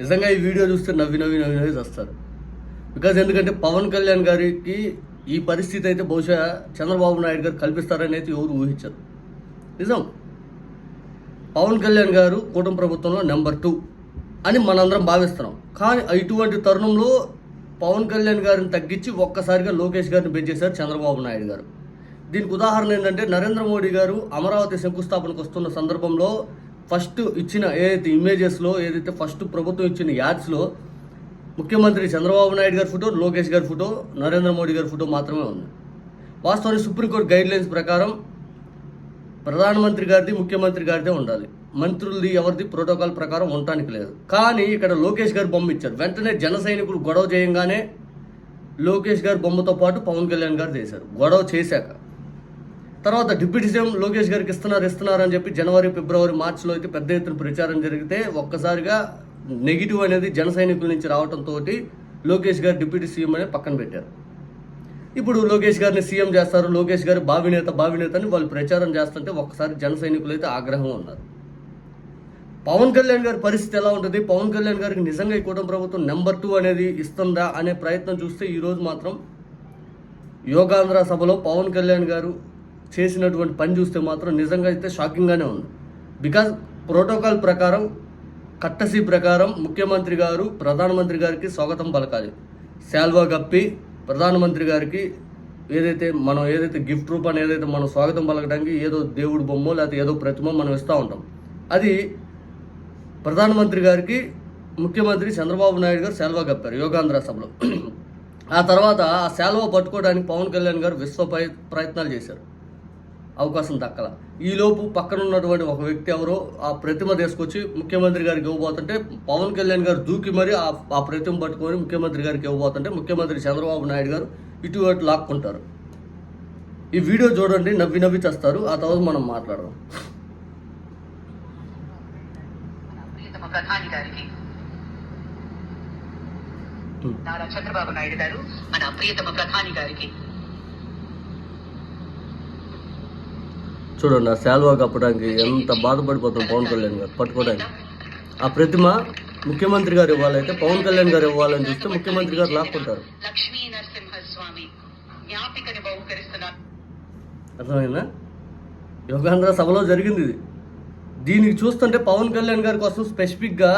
నిజంగా ఈ వీడియో చూస్తే నవ్వి నవ్వి నవ్వి నవ్వి వస్తారు బికాజ్ ఎందుకంటే పవన్ కళ్యాణ్ గారికి ఈ పరిస్థితి అయితే బహుశా చంద్రబాబు నాయుడు గారు కల్పిస్తారని అయితే ఎవరు ఊహించరు. నిజం. పవన్ కళ్యాణ్ గారు కూటమి ప్రభుత్వంలో నెంబర్ టూ అని మనందరం భావిస్తున్నాం. కానీ ఇటువంటి తరుణంలో పవన్ కళ్యాణ్ గారిని తగ్గించి ఒక్కసారిగా లోకేష్ గారిని పెంచేశారు చంద్రబాబు నాయుడు గారు. దీనికి ఉదాహరణ ఏంటంటే నరేంద్ర మోడీ గారు అమరావతి శంకుస్థాపనకు వస్తున్న సందర్భంలో ఫస్ట్ ఇచ్చిన ఏదైతే ఇమేజెస్లో ఏదైతే ఫస్ట్ ప్రభుత్వం ఇచ్చిన యాడ్స్లో ముఖ్యమంత్రి చంద్రబాబు నాయుడు గారి ఫోటో లోకేష్ గారి ఫోటో నరేంద్ర మోడీ గారి ఫోటో మాత్రమే ఉంది. వాస్తవానికి సుప్రీంకోర్టు గైడ్ లైన్స్ ప్రకారం ప్రధానమంత్రి గారిది ముఖ్యమంత్రి గారిదే ఉండాలి. మంత్రులది ఎవరిది ప్రోటోకాల్ ప్రకారం ఉండటానికి లేదు. కానీ ఇక్కడ లోకేష్ గారు బొమ్మ ఇచ్చారు. వెంటనే జన సైనికులు గొడవ చేయంగానే లోకేష్ గారి బొమ్మతో పాటు పవన్ కళ్యాణ్ గారు చేశారు. గొడవ చేశాక. తర్వాత డిప్యూటీ సీఎం లోకేష్ గారికి ఇస్తున్నారు ఇస్తున్నారు అని చెప్పి జనవరి ఫిబ్రవరి మార్చిలో అయితే పెద్ద ఎత్తున ప్రచారం జరిగితే ఒక్కసారిగా నెగిటివ్ అనేది జన సైనికుల నుంచి రావడంతో లోకేష్ గారు డిప్యూటీ సీఎం అనే పక్కన పెట్టారు. ఇప్పుడు లోకేష్ గారిని సీఎం చేస్తారు లోకేష్ గారు బావినేత భావినేత అని వాళ్ళు ప్రచారం చేస్తుంటే ఒక్కసారి జన సైనికులు అయితే ఆగ్రహం ఉన్నారు. పవన్ కళ్యాణ్ గారి పరిస్థితి ఎలా ఉంటుంది? పవన్ కళ్యాణ్ గారికి నిజంగా ఈ కూటమి ప్రభుత్వం నెంబర్ టూ అనేది ఇస్తుందా అనే ప్రయత్నం చూస్తే ఈరోజు మాత్రం యోగాంధ్ర సభలో పవన్ కళ్యాణ్ గారు చేసినటువంటి పని చూస్తే మాత్రం నిజంగా అయితే షాకింగ్గానే ఉంది. బికాజ్ ప్రోటోకాల్ ప్రకారం కట్టసి ప్రకారం ముఖ్యమంత్రి గారు ప్రధానమంత్రి గారికి స్వాగతం పలకాలి. శాల్వా కప్పి ప్రధానమంత్రి గారికి ఏదైతే మనం ఏదైతే గిఫ్ట్ రూపాన్ని ఏదైతే మనం స్వాగతం పలకడానికి ఏదో దేవుడి బొమ్మ లేకపోతే ఏదో ప్రతిమ మనం ఇస్తూ ఉంటాం. అది ప్రధానమంత్రి గారికి ముఖ్యమంత్రి చంద్రబాబు నాయుడు గారు సెలవా కప్పారు యోగాంధ్ర సభలో. ఆ తర్వాత ఆ సెలవు పట్టుకోవడానికి పవన్ కళ్యాణ్ గారు విశ్వ ప్రయత్నాలు చేశారు. అవకాశం దక్కల. ఈలోపు పక్కన ఉన్నటువంటి ఒక వ్యక్తి ఎవరో ఆ ప్రతిమ తీసుకొచ్చి ముఖ్యమంత్రి గారికి ఇవ్వబోతుంటే పవన్ కళ్యాణ్ గారు దూకి మరి ఆ ఆ ప్రతిమ పట్టుకొని ముఖ్యమంత్రి గారికి ఇవ్వబోతుంటే ముఖ్యమంత్రి చంద్రబాబు నాయుడు గారు ఇటు అటు లాక్కుంటారు. ఈ వీడియో చూడండి నవ్వి నవ్వి చేస్తారు. ఆ తర్వాత మనం మాట్లాడదాం. ప్రియతమ ప్రధాని గారికి. నారా చంద్రబాబు నాయుడు గారు మన ప్రియతమ ప్రధాని గారికి. చూడండి ఆ శాల్వా కప్పడానికి ఎంత బాధపడిపోతుంది పవన్ కళ్యాణ్ గారు పట్టుకోవడానికి. ఆ ప్రతిమ ముఖ్యమంత్రి గారు ఇవ్వాలైతే పవన్ కళ్యాణ్ గారు ఇవ్వాలని చూస్తే ముఖ్యమంత్రి గారు లాక్కుంటారు. అర్థమైందా? యోగాంధ్ర సభలో జరిగింది ఇది. దీనికి చూస్తుంటే పవన్ కళ్యాణ్ గారి కోసం స్పెసిఫిక్గా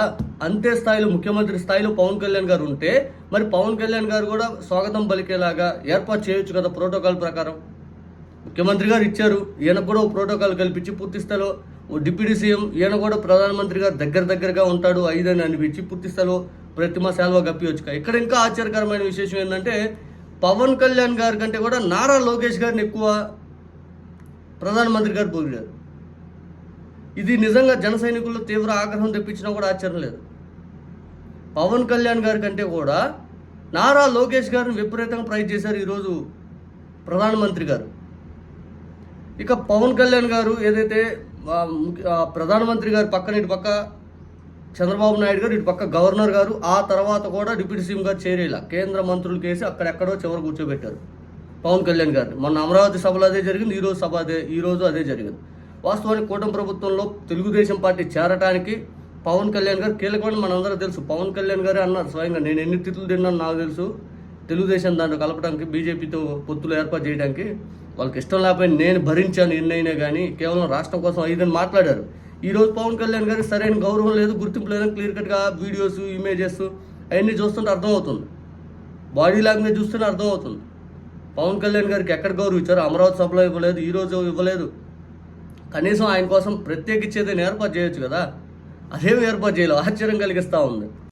అంతే స్థాయిలో ముఖ్యమంత్రి స్థాయిలో పవన్ కళ్యాణ్ గారు ఉంటే మరి పవన్ కళ్యాణ్ గారు కూడా స్వాగతం పలికేలాగా ఏర్పాటు చేయొచ్చు కదా ప్రోటోకాల్ ప్రకారం? ముఖ్యమంత్రి గారు ఇచ్చారు. ఈయన కూడా ఓ ప్రోటోకాల్ కల్పించి పూర్తి స్థాయిలో ఓ డిప్యూటీ సీఎం ఈయన కూడా ప్రధానమంత్రి గారు దగ్గర దగ్గరగా ఉంటాడు ఐదని అనిపించి పూర్తి స్థాయిలో ప్రతిమ సేల్వ గప్పివచ్చు ఇక్కడ ఇంకా ఆశ్చర్యకరమైన విశేషం ఏంటంటే పవన్ కళ్యాణ్ గారి కంటే కూడా నారా లోకేష్ గారిని ఎక్కువ ప్రధానమంత్రి గారు పొగిడారు. ఇది నిజంగా జన సైనికుల్లో తీవ్ర ఆగ్రహం తెప్పించినా కూడా ఆశ్చర్యం లేదు. పవన్ కళ్యాణ్ గారి కంటే కూడా నారా లోకేష్ గారిని విపరీతంగా ప్రైజ్ చేశారు ఈరోజు ప్రధానమంత్రి గారు. ఇక పవన్ కళ్యాణ్ గారు ఏదైతే ముఖ్య- ప్రధానమంత్రి గారి పక్కన ఇటు పక్క చంద్రబాబు నాయుడు గారు ఇటు పక్క గవర్నర్ గారు ఆ తర్వాత కూడా డిప్యూటీ సీఎం గారు చేరేలా. కేంద్ర మంత్రులు కేసి అక్కడెక్కడో చివరి కూర్చోబెట్టారు పవన్ కళ్యాణ్ గారిని. మొన్న అమరావతి సభలో అదే జరిగింది ఈరోజు సభ అదే ఈరోజు అదే జరిగింది. వాస్తవానికి కూటమి ప్రభుత్వంలో తెలుగుదేశం పార్టీ చేరటానికి పవన్ కళ్యాణ్ గారు కీలకమని మనందరూ తెలుసు. పవన్ కళ్యాణ్ గారే అన్నారు స్వయంగా నేను ఎన్ని తిట్లు తిన్నాను నాకు తెలుసు. తెలుగుదేశం దాంట్లో కలపడానికి బీజేపీతో పొత్తులు ఏర్పాటు చేయడానికి వాళ్ళకి ఇష్టం లేకపోయినా నేను భరించాను ఎన్నైనా కానీ కేవలం రాష్ట్రం కోసం ఐదని మాట్లాడారు. ఈరోజు పవన్ కళ్యాణ్ గారికి సరైన గౌరవం లేదు గుర్తింపు లేదని క్లియర్ కట్గా వీడియోస్ ఇమేజెస్ అవన్నీ చూస్తుంటే అర్థమవుతుంది. బాడీ లాంగ్వేజ్ చూస్తేనే అర్థమవుతుంది. పవన్ కళ్యాణ్ గారికి ఎక్కడ గౌరవం ఇచ్చారు అమరావతి సభలో ఇవ్వలేదు ఈరోజు ఇవ్వలేదు. కనీసం ఆయన కోసం ప్రత్యేకించేదని ఏర్పాటు చేయొచ్చు కదా. అదేమి ఏర్పాటు చేయలేదు ఆశ్చర్యం కలిగిస్తూ ఉంది.